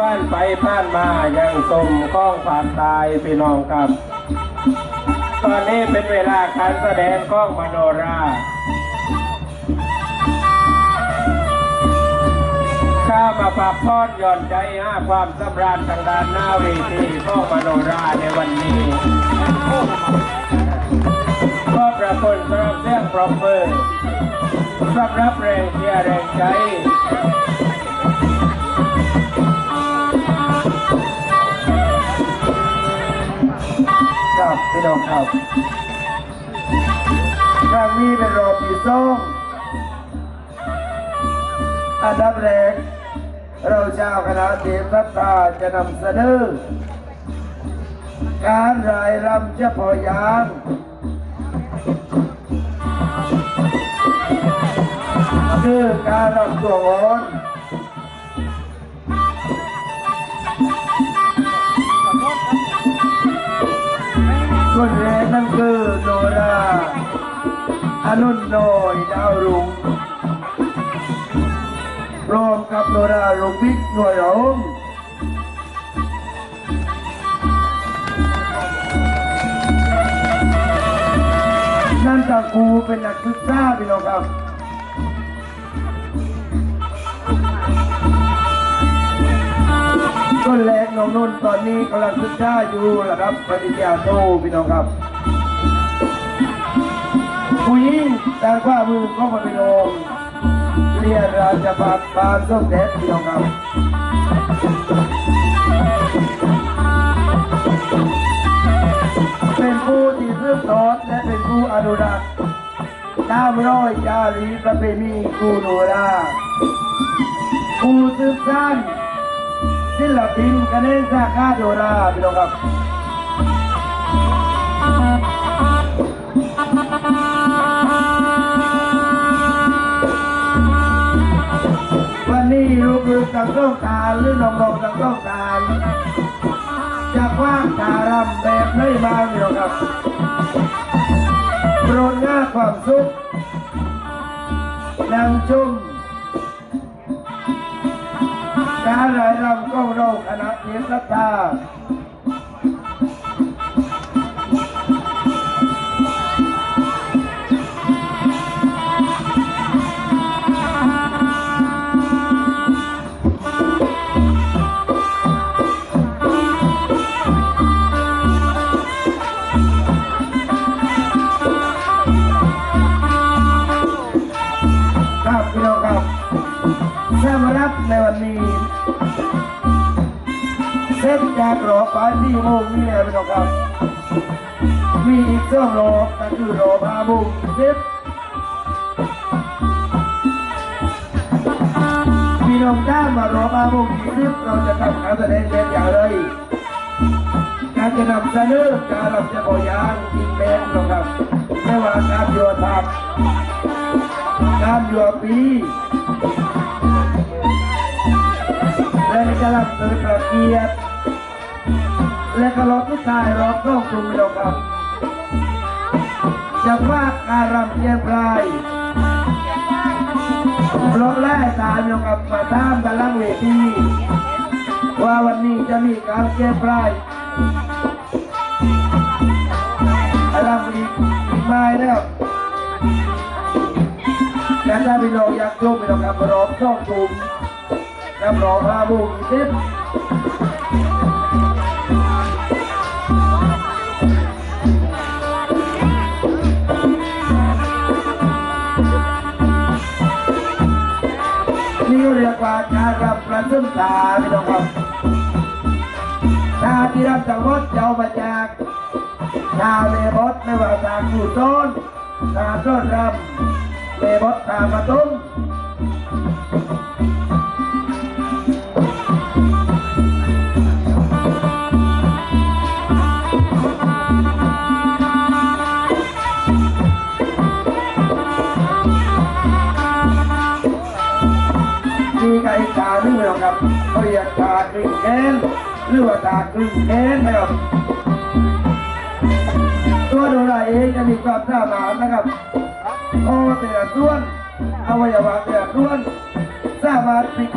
ผ่านไปผ่านมายังสมก้องผ่านตายพี่น้องครับ ตอนนี้เป็นเวลาการแสดงก้องมโนราข้ามาปากพอดย่อนใจห้าความสำราญทางด้านหน้าเวทีก้องมโนราในวันนี้ก็ประคนสำหรับเสียงปรบมือสำหรับแรงเชียร์แรงใจ ครับครั้งนี้เป็นรอบที่สองอันดับแรก เราเจ้าคณะเทพรัตตาจะนำเสนอการรายรำเฉพาะยางคือการรำตัวโอน ส่นแรกนั่นคือโนราอนุนโนยดาวรุ่งพร้อมกับโนราลุงบิ๊กหน่วยหลงนั่นกับครูเป็นนักศึกษาพี่น้องครับ ต้นแรกน้องนุ่นตอนนี้กำลังศึกษาอยู่นะครับปริญาโทพี่น้องครับผู้หญิงแต่ว่ามือก็มาเป็นโอมเรียนราชพัฒบานส้มเด็ดพี่น้องครับเป็นผู้ที่สืบทอดและเป็นผู้อนุรักษ์ตามร้อยจารีประเพณีกูโนราผู้สืบสาน ศิลปินคะแนนสาขาโนราพี่น้องครับวันนี้ลูกๆต่างต้องการหรือน้องๆต่างต้องการจะกว้างตารำแบบไม่มาเดียวครับโปรดง่าความสุขนำชม การรายรำของเราคณะเทศตา สำหรับในวันนี้ เส้นจากรอปลาที่โมงนี่แหละพี่น้องครับ มีอีกสองรอก็คือรอพาโมงสิบพี่น้องจ้ามารอพาโมงสิบเราจะทำการแสดงเป็นอย่างไรการจะนำเสนอการรับเฉพายางยิงแมนนะครับไม่ว่าการโยธาการโยปี และในการรับเสนอประเกียรติและก็รอบทุกทายรอบต้องกลุ่มเดียวกันจะว่าการรำเกียรติปลายรอบแรกตามเดียวกับมาตามกันลังเวทีว่าวันนี้จะมีการเกียรติปลายรำอีกอีไม้แล้ว และถ้าพี่น้องอยากชมพี่น้องกับรอบต้องกลุ่มกับรอบห้าบุกสิบนี่เรียกว่าการรับประชุมตาพี่น้องครับชาที่รับจากมดจะเอามาจากชาวเลบดไม่ว่าจากกูโซนชาต้นรำ เลบดตามาตุ้มมีไก่ตาหรือไม่หรอกครับเขาเรียกตากลึงแขนหรือว่าตากลึงแขนนะครับตัวโดราเองจะมีความสามารถนะครับ โอเต่ละส่วนอวัยวะเต่ละส่วนสามารถปิด